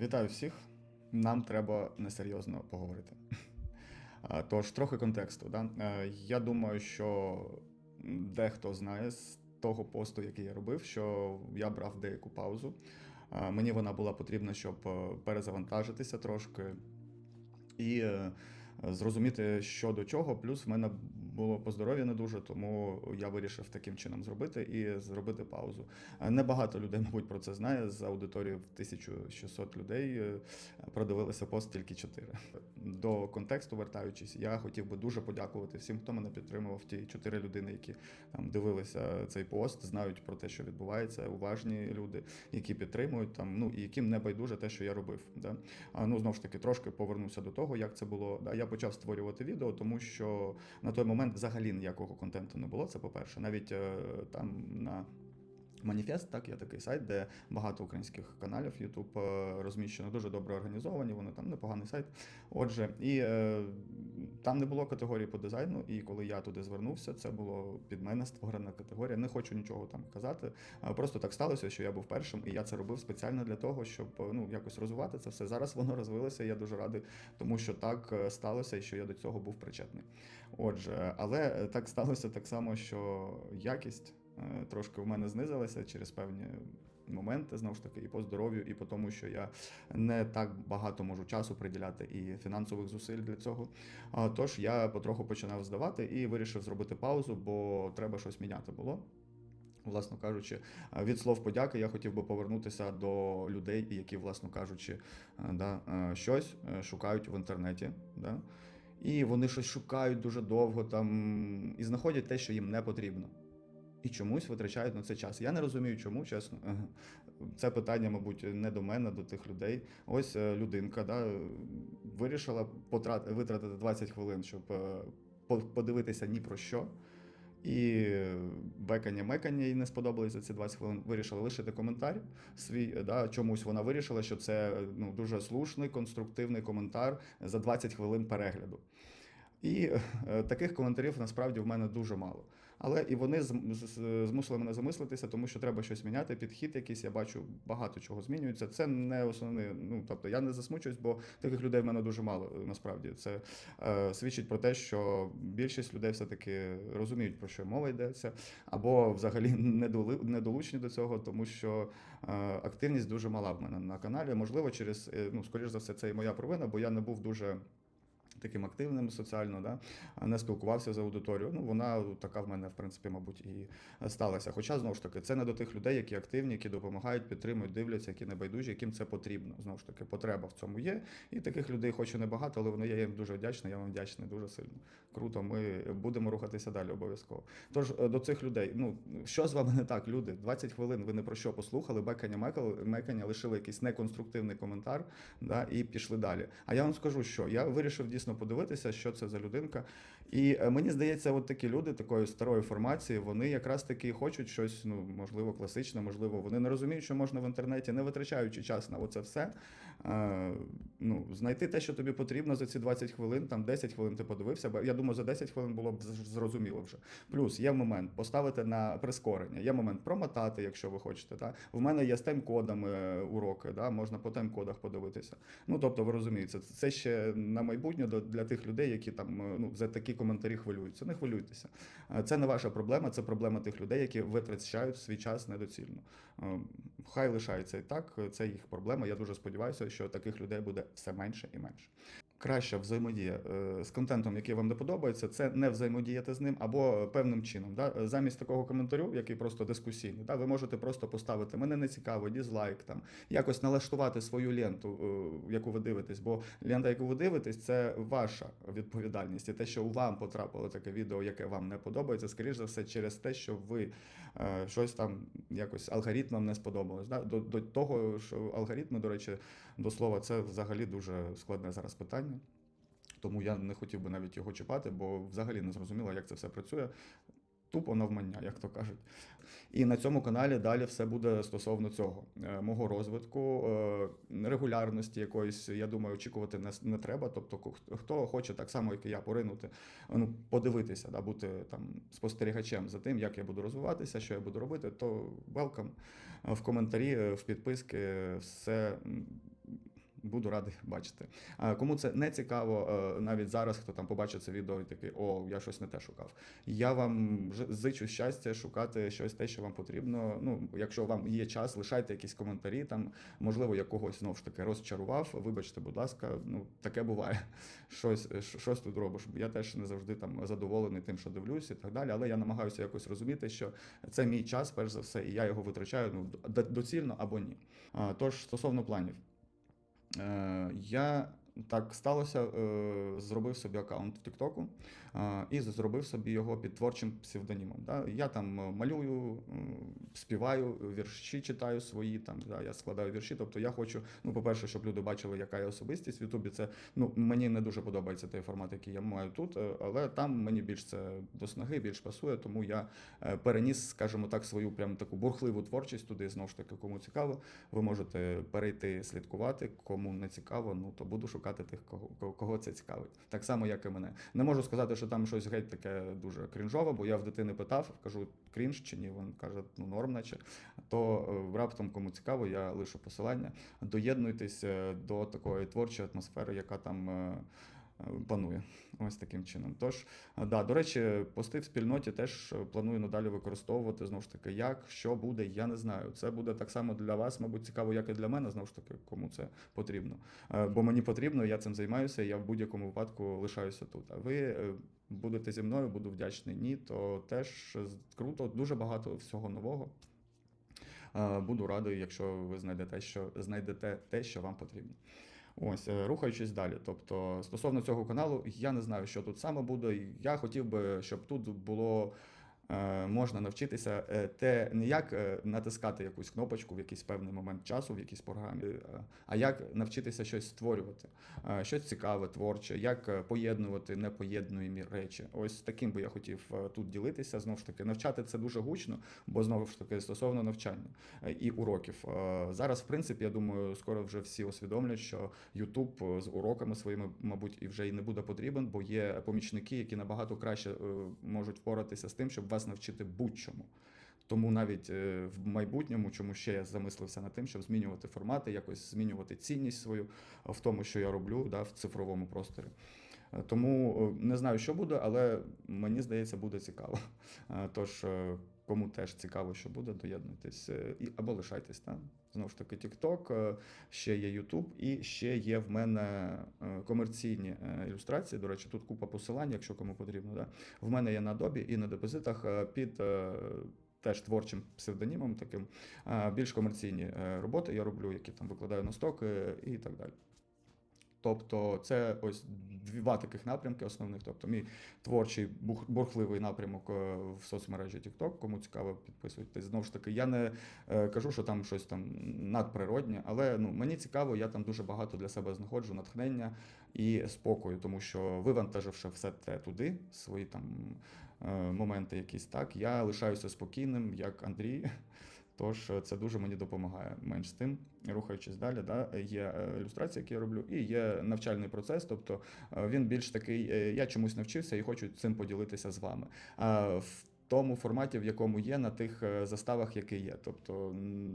Вітаю всіх. Нам треба несерйозно поговорити. Тож, трохи контексту. Да? Е, Я думаю, що дехто знає з того посту, який я робив, що я брав деяку паузу. Мені вона була потрібна, щоб е, перезавантажитися трошки і е, зрозуміти, що до чого. Плюс в мене було по здоров'ю не дуже, тому я вирішив таким чином зробити і зробити паузу. Е, Небагато людей, мабуть, про це знає. З аудиторії в 1600 людей е, продивилися пост тільки 4. До контексту вертаючись, я хотів би дуже подякувати всім, хто мене підтримував. Ті 4 людини, які там дивилися цей пост, знають про те, що відбувається. Уважні люди, які підтримують там, ну і яким не байдуже те, що я робив. Да? А ну знову ж таки, трошки повернуся до того, як це було. Да? Я почав створювати відео, тому що на той момент взагалі ніякого контенту не було. Це по-перше, навіть е, там на. Маніфест, так, є такий сайт, де багато українських каналів YouTube е, розміщено, дуже добре організовані, вони там непоганий сайт. Отже, і е, там не було категорії по дизайну, і коли я туди звернувся, це було під мене створена категорія. Не хочу нічого там казати. Просто так сталося, що я був першим, і я це робив спеціально для того, щоб е, ну якось розвивати це все. Зараз воно розвилося. і Я дуже радий, тому що так е, сталося, і що я до цього був причетний. Отже, але е, так сталося так само, що якість е, трошки в мене знизилася через певні моменти, знову ж таки, і по здоров'ю, і по тому, що я не так багато можу часу приділяти і фінансових зусиль для цього. Тож я потроху починав здавати і вирішив зробити паузу, бо треба щось міняти було. Власно кажучи, е, від слов подяки я хотів би повернутися до людей, які, власно кажучи, е, да, е, щось е, шукають в інтернеті. Да? І вони щось шукають дуже довго там і знаходять те, що їм не потрібно. І чомусь витрачають на це час. Я не розумію, чому, чесно. Це питання, мабуть, не до мене, до тих людей. Ось е, людинка да, вирішила потрат... витратити 20 хвилин, щоб е, подивитися ні про що. І бекання мекання їй не сподобалось за ці 20 хвилин. Вирішила лишити коментар свій. Да, чомусь вона вирішила, що це е, ну, дуже слушний, конструктивний коментар за 20 хвилин перегляду. І таких коментарів насправді в мене дуже мало. Але і вони змусили мене замислитися, тому що треба щось міняти, підхід якийсь. Я бачу багато чого змінюється. Це не основний. Ну тобто я не засмучуюсь, бо таких людей в мене дуже мало. е, Насправді це е, свідчить про те, що більшість людей все-таки розуміють, про що мова йдеться, або взагалі недоли- недолучні до цього, тому що е, активність дуже мала в мене на каналі. Можливо, через е, ну, скоріш за все, це і моя провина, бо я не був дуже таким активним соціально, да, не спілкувався з аудиторією. Ну, вона така в мене, в принципі, мабуть, і сталася. Хоча, знову ж таки, це не до тих людей, які активні, які допомагають, підтримують, дивляться, які не байдужі, яким це потрібно. Знову ж таки, потреба в цьому є. І таких людей, хоч і небагато, але вони є я їм дуже вдячний. Я вам вдячний дуже сильно. Круто, ми будемо рухатися далі обов'язково. Тож е, до цих людей, ну що з вами не так, люди? 20 хвилин ви не про що послухали, бекання мекання, лишили якийсь неконструктивний коментар, да, і пішли далі. А я вам скажу, що я вирішив дійсно подивитися, що це за людинка. І е, мені здається, от такі люди такої старої формації, вони якраз таки хочуть щось, ну можливо, класичне, можливо, вони не розуміють, що можна в інтернеті, не витрачаючи час на оце все. Е, ну, знайти те, що тобі потрібно за ці 20 хвилин, там 10 хвилин ти подивився. бо Я думаю, за 10 хвилин було б зрозуміло вже. Плюс є момент поставити на прискорення, є момент промотати, якщо ви хочете. Та? В мене є з тайм-кодами е, уроки, да? можна по тайм-кодах подивитися. Ну тобто, ви розумієте, це ще на майбутнє до- для тих людей, які там е, ну, за такі коментарі хвилюються. Не хвилюйтеся. Е, Це не ваша проблема, це проблема тих людей, які витрачають свій час недоцільно. Е, Хай лишається і так, це їх проблема. Я дуже сподіваюся, що таких людей буде все менше і менше. Краща взаємодія е, з контентом, який вам не подобається, це не взаємодіяти з ним або певним чином. Да? Замість такого коментарю, який просто дискусійний, да? ви можете просто поставити мене не цікаво, дізлайк там, якось налаштувати свою ленту, е, яку ви дивитесь. Бо лента, яку ви дивитесь, це ваша відповідальність. І те, що вам потрапило таке відео, яке вам не подобається, скоріш за все, через те, що ви е, щось там якось алгоритмам не сподобалось. Да? До, до того, що алгоритми, до речі, до слова, це взагалі дуже складне зараз питання. Тому я не хотів би навіть його чіпати, бо взагалі не зрозуміло, як це все працює. Тупо навмання, як то кажуть. І на цьому каналі далі все буде стосовно цього. Е, Мого розвитку, е, регулярності якоїсь, я думаю, очікувати не, не треба. Тобто, хто хоче так само, як і я, поринути, ну, подивитися, да, бути там спостерігачем за тим, як я буду розвиватися, що я буду робити, то welcome в коментарі, в підписки, все. Буду радий бачити. А кому це не цікаво, е, навіть зараз, хто там побачить це відео і такий, о, я щось не те шукав. Я вам зичу щастя шукати щось те, що вам потрібно. Ну, якщо вам є час, лишайте якісь коментарі. Там, можливо, я когось знову ж таки розчарував. Вибачте, будь ласка, ну таке буває. Щось, щось тут робиш. Я теж не завжди там задоволений тим, що дивлюся і так далі. Але я намагаюся якось розуміти, що це мій час, перш за все, і я його витрачаю ну, доцільно або ні. А, Тож, стосовно планів, Е, я так сталося, е, зробив собі аккаунт в Тіктоку е, і зробив собі його під творчим псевдонімом. Да? Я там е, малюю, співаю, вірші читаю свої, там, да, я складаю вірші. Тобто я хочу, ну, по-перше, щоб люди бачили, яка я особистість в Ютубі. Це ну, мені не дуже подобається той формат, який я маю тут, але там мені більш це до снаги, більш пасує, тому я переніс, скажімо так, свою прям таку бурхливу творчість туди, знову ж таки, кому цікаво. Ви можете перейти слідкувати. Кому не цікаво, ну то буду шукати тих, кого, кого- це цікавить. Так само, як і мене. Не можу сказати, що там щось геть таке дуже крінжове, бо я в дитини питав, кажу, крінж чи ні. Він каже, ну норм, наче. То е, раптом, кому цікаво, я лишу посилання. Доєднуйтесь е, до такої творчої атмосфери, яка там. Е, е, Панує ось таким чином. Тож, да, до речі, пости в спільноті теж е, планую надалі використовувати. Знову ж таки, як що буде, я не знаю. Це буде так само для вас, мабуть, цікаво, як і для мене. Знову ж таки, кому це потрібно. Е, Бо мені потрібно, я цим займаюся. Я в будь-якому випадку лишаюся тут. А ви е, будете зі мною, буду вдячний. Ні, то теж круто, дуже багато всього нового. Е, Буду радий, якщо ви знайдете, що знайдете те, що вам потрібно. Ось, е, рухаючись далі. Тобто, стосовно цього каналу, я не знаю, що тут саме буде. Я хотів би, щоб тут було. Е, Можна навчитися е, те не як е, натискати якусь кнопочку в якийсь певний момент часу в якійсь програмі, а як навчитися щось створювати, щось цікаве, творче, як поєднувати непоєднуємі речі. Ось таким би я хотів тут ділитися. Знову ж таки, навчати це дуже гучно, бо знову ж таки стосовно навчання і уроків. Зараз, в принципі, я думаю, скоро вже всі усвідомлять, що е, з уроками своїми, мабуть, і вже і не буде потрібен, бо є помічники, які набагато краще можуть впоратися з тим, щоб вас навчити будь-чому. Тому навіть е, в майбутньому, чому ще я замислився над тим, щоб змінювати формати, якось змінювати цінність свою в тому, що я роблю да, в цифровому просторі. Е, Тому е, не знаю, що буде, але мені здається, буде цікаво. Е, Тож, е, кому теж цікаво, що буде, доєднуйтесь е, або лишайтесь там. Знову ж таки, TikTok, е, ще є YouTube, і ще є в мене е, комерційні ілюстрації. До речі, тут купа посилань, якщо кому потрібно. Да? В мене є на Adobe і на депозитах під. Теж творчим псевдонімом, таким більш комерційні роботи я роблю, які там викладаю на стоки і так далі. Тобто, це ось два таких напрямки основних. Тобто, мій творчий бурхливий напрямок е, в соцмережі TikTok, кому цікаво, підписуйтесь. Знову ж таки, я не е, кажу, що там щось там надприроднє, але ну мені цікаво, я там дуже багато для себе знаходжу натхнення і спокою, тому що вивантаживши все те туди, свої там е, моменти, якісь так, я лишаюся спокійним, як Андрій. Тож е, це дуже мені допомагає. Менш з тим, рухаючись далі, да, є е, ілюстрації, які я роблю, і є навчальний процес. Тобто е, він більш такий, я чомусь навчився і хочу цим поділитися з вами. В тому форматі, в якому є, на тих е, заставах, які є. Тобто,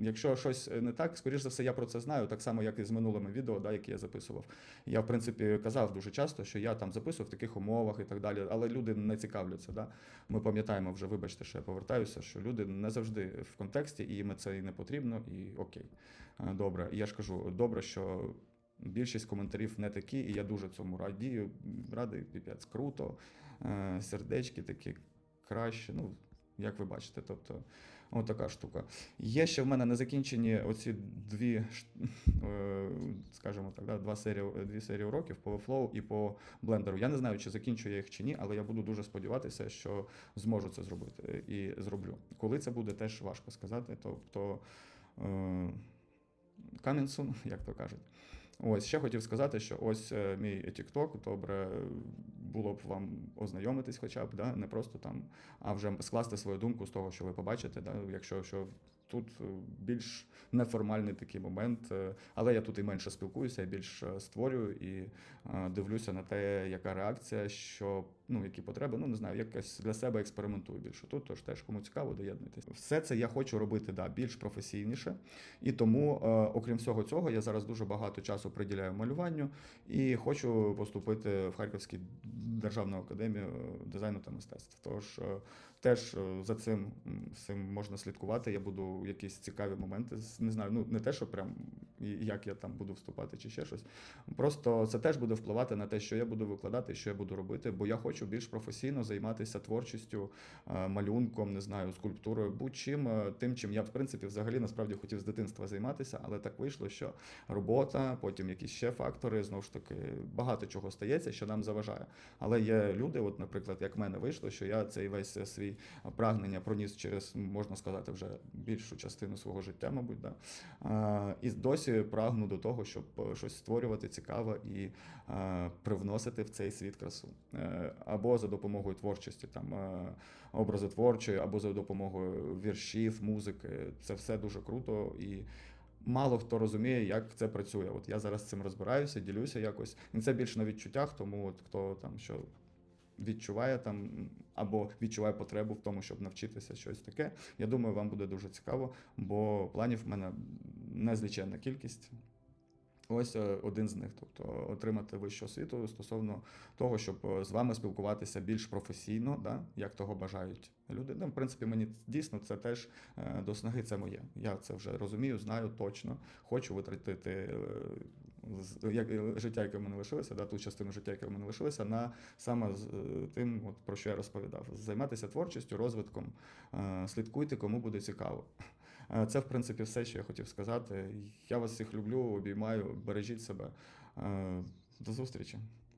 якщо щось не так, скоріш за все, я про це знаю, так само, як і з минулими відео, да, які я записував. Я, в принципі, казав дуже часто, що я там записував в таких умовах і так далі, але люди не цікавляться. Да? Ми пам'ятаємо вже, вибачте, що я повертаюся, що люди не завжди в контексті, і їм це і не потрібно, і окей. Е, Добре, я ж кажу, добре, що. Більшість коментарів не такі, і я дуже цьому радію. Радий, піпець, круто. Е, Сердечки такі краще. Ну, як ви бачите, тобто, от така штука. Є ще в мене не закінчені оці дві, е, скажімо так, да, два серії, дві серії уроків по Flow і по блендеру. Я не знаю, чи закінчу я їх чи ні, але я буду дуже сподіватися, що зможу це зробити і зроблю. Коли це буде, теж важко сказати. Тобто е, coming як то кажуть. Ось ще хотів сказати, що ось е, мій TikTok, добре було б вам ознайомитись, хоча б, да? не просто там, а вже скласти свою думку з того, що ви побачите. Да? Якщо що Тут е, більш неформальний такий момент, е, але я тут і менше спілкуюся, я більш е, створюю і дивлюся на те, яка реакція, що ну які потреби. Ну не знаю, якось для себе експериментую більше тут. Тож теж кому цікаво, доєднуйтесь. Все це я хочу робити да, більш професійніше, і тому, окрім всього цього, я зараз дуже багато часу приділяю малюванню і хочу поступити в Харківську державну академію дизайну та мистецтв. Тож теж за цим всім можна слідкувати. Я буду якісь цікаві моменти. Не знаю, ну не те, що прям як я там буду вступати чи ще щось. Просто це теж буде впливати на те, що я буду викладати, що я буду робити, бо я хочу більш професійно займатися творчістю, е, малюнком, не знаю, скульптурою, будь-чим е, тим, чим я в принципі взагалі насправді хотів з дитинства займатися, але так вийшло, що робота, потім якісь ще фактори, знову ж таки, багато чого стається, що нам заважає. Але є люди, от, наприклад, як в мене вийшло, що я цей весь свій прагнення проніс через, можна сказати, вже більшу частину свого життя, мабуть, да. І досі прагну до того, щоб е, щось створювати цікаве і е, привносити в цей світ красу. Е, Або за допомогою творчості, там е, образи творчої, або за допомогою віршів, музики. Це все дуже круто і. Мало хто розуміє, як це працює. От я зараз цим розбираюся, ділюся якось. І це більш на відчуттях, тому от хто там що відчуває там або відчуває потребу в тому, щоб навчитися щось таке. Я думаю, вам буде дуже цікаво, бо планів в мене незліченна кількість. Ось е, один з них, тобто отримати вищу освіту стосовно того, щоб е, з вами спілкуватися більш професійно, да, як того бажають люди. Ну, в принципі, мені дійсно це теж е, до снаги це моє. Я це вже розумію, знаю точно. Хочу витратити як, е, життя, яке в мене лишилося, да, ту частину життя, яке в мене лишилося, на саме з е, тим, от, про що я розповідав. Займатися творчістю, розвитком, е, слідкуйте, кому буде цікаво. Це, в принципі, все, що я хотів сказати. Я вас всіх люблю, обіймаю, бережіть себе. До зустрічі.